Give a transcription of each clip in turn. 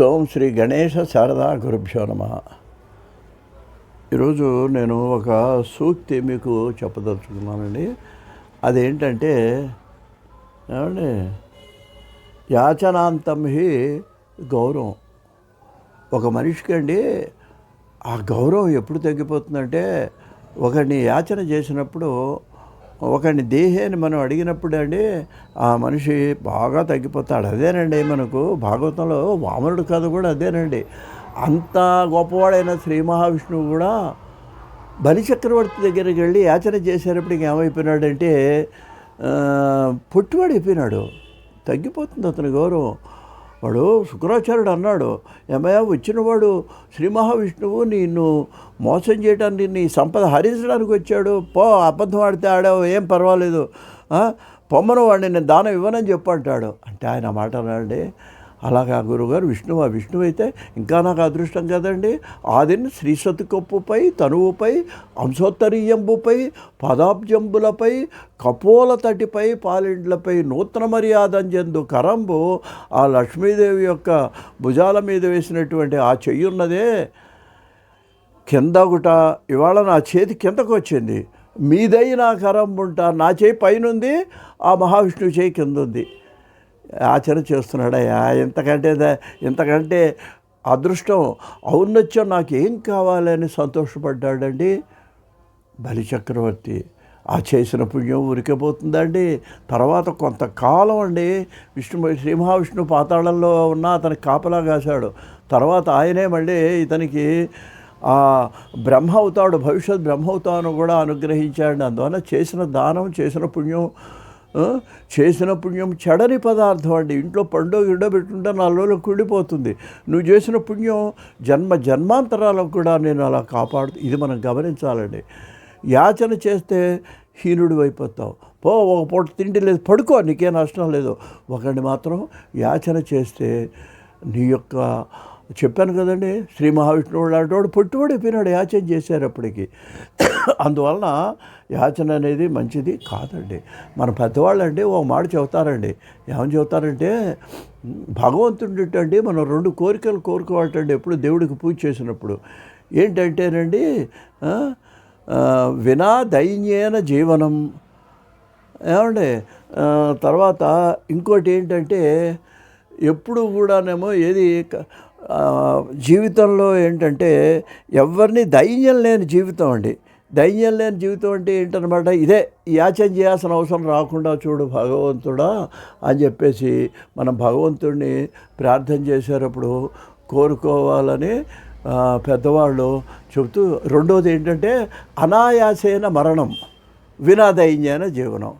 సోం శ్రీ గణేశ శారదా గురుభ్యో నమ. ఈరోజు నేను ఒక సూక్తి మీకు చెప్పదలుచుకున్నానండి. అదేంటంటే ఏమండి? యాచనాంతం హి గౌరవం. ఒక మనిషికి అండి ఆ గౌరవం ఎప్పుడు తగ్గిపోతుందంటే ఒకరిని యాచన చేసినప్పుడు ఒకని దేహాన్ని మనం అడిగినప్పుడు అండి ఆ మనిషి బాగా తగ్గిపోతాడు. అదేనండి మనకు భాగవతంలో వామనుడు కథ కూడా అదేనండి. అంత గొప్పవాడైన శ్రీ మహావిష్ణువు కూడా బలిచక్రవర్తి దగ్గరికి వెళ్ళి యాచన చేసేటప్పుడు ఏమైపోయినాడంటే పొట్టివాడు అయిపోయినాడు తగ్గిపోతుంది అతని గౌరవం. వాడు శుక్రాచార్యుడు అన్నాడు ఏమయ్య వచ్చినవాడు శ్రీ మహావిష్ణువు నిన్ను మోసం చేయడానికి నీ సంపద హరించడానికి వచ్చాడు. పో అబద్ధం ఆడితే ఆడావు ఏం పర్వాలేదు. పొమ్మను వాడిని నేను దానం ఇవ్వనని చెప్పంటాడు అంటే ఆయన మాట అన్నాడు అలాగా గురువుగారు విష్ణువు ఆ విష్ణువు అయితే ఇంకా నాకు అదృష్టం కదండి. ఆదిని శ్రీసతికొప్పుపై తనువుపై అంశోత్తరీయంబుపై పదాబ్జంబులపై కపోల తటిపై పాలిండ్లపై నూతన మర్యాదంజందు కరంబు ఆ లక్ష్మీదేవి యొక్క భుజాల మీద వేసినటువంటి ఆ చెయ్యున్నదే కిందగుట ఇవాళ నా చేతి కిందకు వచ్చింది. మీదై నా కరంబుంట నా చేయి పైనుంది ఆ మహావిష్ణువు చేయి కింద ఉంది ఆచరణ చేస్తున్నాడయ్యా. ఇంతకంటే ఇంతకంటే అదృష్టం ఔన్నత్యం నాకు ఏం కావాలని సంతోషపడ్డాడండి? బలిచక్రవర్తి ఆ చేసిన పుణ్యం ఉరికిపోతుందండి తర్వాత కొంతకాలం అండి విష్ణు శ్రీ మహావిష్ణు పాతాళంలో ఉన్న అతనికి కాపలా కాశాడు. తర్వాత ఆయనే మళ్ళీ ఇతనికి బ్రహ్మ అవుతాడు భవిష్యత్ బ్రహ్మ అవుతాను కూడా అనుగ్రహించాడు. అందువల్ల చేసిన దానం చేసిన పుణ్యం చేసిన పుణ్యం చెడని పదార్థం అండి. ఇంట్లో పండుగ గిడ్డ పెట్టుకుంటే నాలుగు కుళ్ళిపోతుంది. నువ్వు చేసిన పుణ్యం జన్మ జన్మాంతరాలకు కూడా నేను అలా కాపాడు ఇది మనం గమనించాలండి. యాచన చేస్తే హీనుడు అయిపోతావు పో ఒక పూట తిండి లేదు పడుకో నీకేం నష్టం లేదు. ఒకడిని మాత్రం యాచన చేస్తే నీ యొక్క చెప్పాను కదండి శ్రీ మహావిష్ణువు లాంటి వాడు పొట్టువాడు అయిపోయినాడు యాచన చేశారప్పటికి అందువలన యాచన అనేది మంచిది కాదండి. మన పెద్దవాళ్ళు అండి ఓ మాట చెబుతారండి. ఏమని చెబుతారంటే భగవంతుడి అండి మనం రెండు కోరికలు కోరుకోవాలంటే ఎప్పుడు దేవుడికి పూజ చేసినప్పుడు. ఏంటంటేనండి వినా దైన్యేన జీవనం. ఏమండి? తర్వాత ఇంకోటి ఏంటంటే ఎప్పుడు కూడానేమో ఏది జీవితంలో ఏంటంటే ఎవరిని దైన్యం లేని జీవితం అండి. దైన్యం లేని జీవితం అంటే ఏంటనమాట ఇదే యాచన చేయాల్సిన అవసరం రాకుండా చూడు భగవంతుడా అని చెప్పేసి మనం భగవంతుడిని ప్రార్థన చేసేటప్పుడు కోరుకోవాలని పెద్దవాళ్ళు చెబుతూ రెండోది ఏంటంటే అనాయాసేన మరణం వినాదైన్యన జీవనం.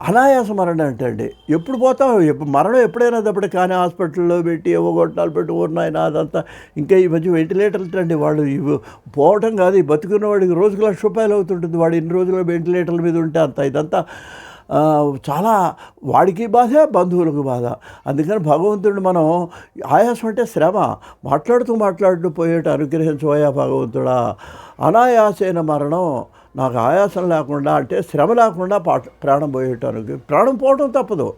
అనాయాస మరణం అంటండి ఎప్పుడు పోతావు ఎప్పుడు మరణం ఎప్పుడైనా తప్పుడు కానీ హాస్పిటల్లో పెట్టి ఏవో గొట్టాలు పెట్టి ఊరినాయన అదంతా ఇంకా ఈ మధ్య వెంటిలేటర్లు అండి. వాళ్ళు ఇవి పోవటం కాదు. ఈ బతుకున్న వాడికి రోజుకు లక్ష రూపాయలు అవుతుంటుంది. వాడు ఇన్ని రోజులు వెంటిలేటర్ల మీద ఉంటే అంత ఇదంతా చాలా వాడికి బాధ బంధువులకు బాధ. అందుకని భగవంతుడు మనం ఆయాసం అంటే శ్రమ. మాట్లాడుతూ మాట్లాడుతూ పోయేట అనుగ్రహించబోయా భగవంతుడా. అనాయాసైన మరణం నాకు ఆయాసం లేకుండా అంటే శ్రమ లేకుండా పాట ప్రాణం పోయేటానికి ప్రాణం పోవటం తప్పదు.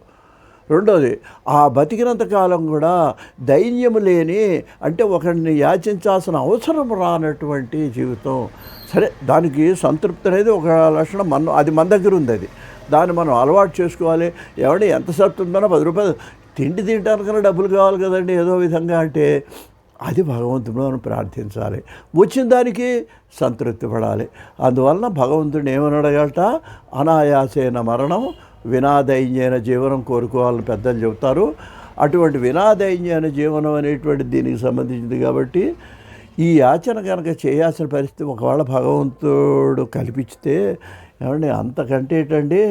రెండోది ఆ బతికినంత కాలం కూడా దైన్యము లేని అంటే ఒకరిని యాచించాల్సిన అవసరం రానటువంటి జీవితం. సరే దానికి సంతృప్తి అనేది ఒక లక్షణం మన అది మన దగ్గర ఉంది అది. దాన్ని మనం అలవాటు చేసుకోవాలి. ఏమంటే ఎంత సత్తు ఉందనో పది రూపాయలు తిండి తినడానికైనా డబ్బులు కావాలి కదండి ఏదో విధంగా అంటే. అది భగవంతుడు మనం ప్రార్థించాలి. వచ్చిన దానికి సంతృప్తి పడాలి. అందువలన భగవంతుడిని ఏమని అడగట అనాయాసేన మరణం వినాదైన్యైన జీవనం కోరుకోవాలని పెద్దలు చెబుతారు. అటువంటి వినాదైన్యైన జీవనం అనేటువంటి దీనికి సంబంధించింది కాబట్టి ఈ యాచన కనుక చేయాల్సిన పరిస్థితి ఒకవేళ భగవంతుడు కల్పించితే ఏమండి అంతకంటే ఏంటండి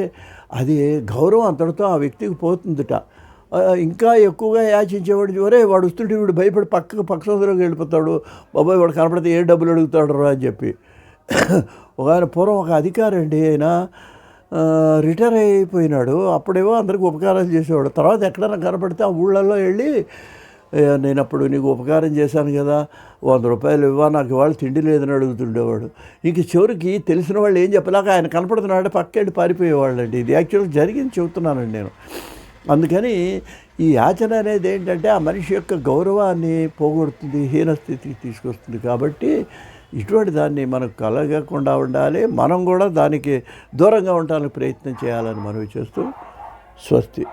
అది గౌరవం అంతటితో ఆ వ్యక్తికి పోతుందిట. ఇంకా ఎక్కువగా యాచించేవాడు ఒరే వాడు వస్తుంటే వీడు భయపడి పక్కకు పక్క సందులోకి వెళ్ళిపోతాడు. బాబాయ్ వాడు కనపడితే ఏ డబ్బులు అడుగుతాడు రా అని చెప్పి. ఒక ఆయన పూర్వం ఒక అధికారి అండి ఆయన రిటైర్ అయిపోయినాడు. అప్పుడేమో అందరికి ఉపకారాలు చేసేవాడు. తర్వాత ఎక్కడైనా కనపడితే ఆ ఊళ్ళల్లో వెళ్ళి నేను అప్పుడు నీకు ఉపకారం చేశాను కదా వంద రూపాయలు ఇవ్వా నాకు ఇవాళ తిండి లేదని అడుగుతుండేవాడు. ఇంక చివరికి తెలిసిన వాళ్ళు ఏం చెప్పలేక ఆయన కనపడుతున్నాడు పక్కెళ్ళి పారిపోయేవాళ్ళు అండి ఇది యాక్చువల్గా జరిగింది చెబుతున్నానండి నేను. అందుకని ఈ యాచన అనేది ఏంటంటే ఆ మనిషి యొక్క గౌరవాన్ని పోగొడుతుంది హీనస్థితికి తీసుకొస్తుంది కాబట్టి ఇటువంటి దాన్ని మనకు కలగకుండా ఉండాలి. మనం కూడా దానికి దూరంగా ఉండడానికి ప్రయత్నం చేయాలని మనవి చేస్తూ స్వస్తి.